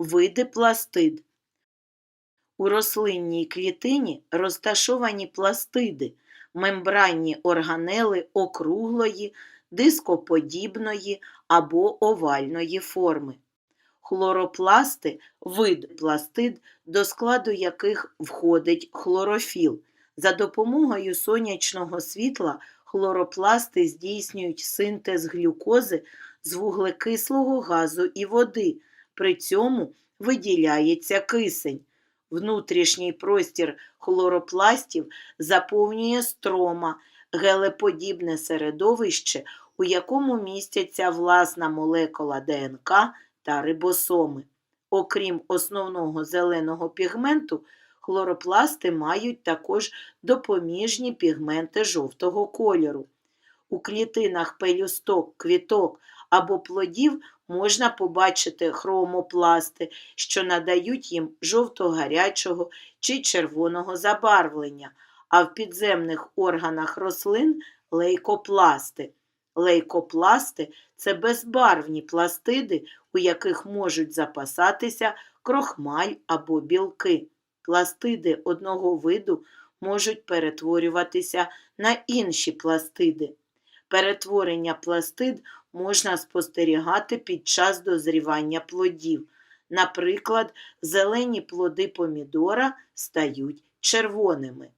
Види пластид. У рослинній клітині розташовані пластиди, мембранні органели округлої, дископодібної або овальної форми. Хлоропласти – вид пластид, до складу яких входить хлорофіл. За допомогою сонячного світла хлоропласти здійснюють синтез глюкози з вуглекислого газу і води, при цьому виділяється кисень. Внутрішній простір хлоропластів заповнює строма, гелеподібне середовище, у якому містяться власна молекула ДНК та рибосоми. Окрім основного зеленого пігменту, хлоропласти мають також допоміжні пігменти жовтого кольору. У клітинах пелюсток, квіток або плодів можна побачити хромопласти, що надають їм жовто-гарячого чи червоного забарвлення, а в підземних органах рослин лейкопласти. Лейкопласти це безбарвні пластиди, у яких можуть запасатися крохмаль або білки. Пластиди одного виду можуть перетворюватися на інші пластиди. Перетворення пластид можна спостерігати під час дозрівання плодів. Наприклад, зелені плоди помідора стають червоними.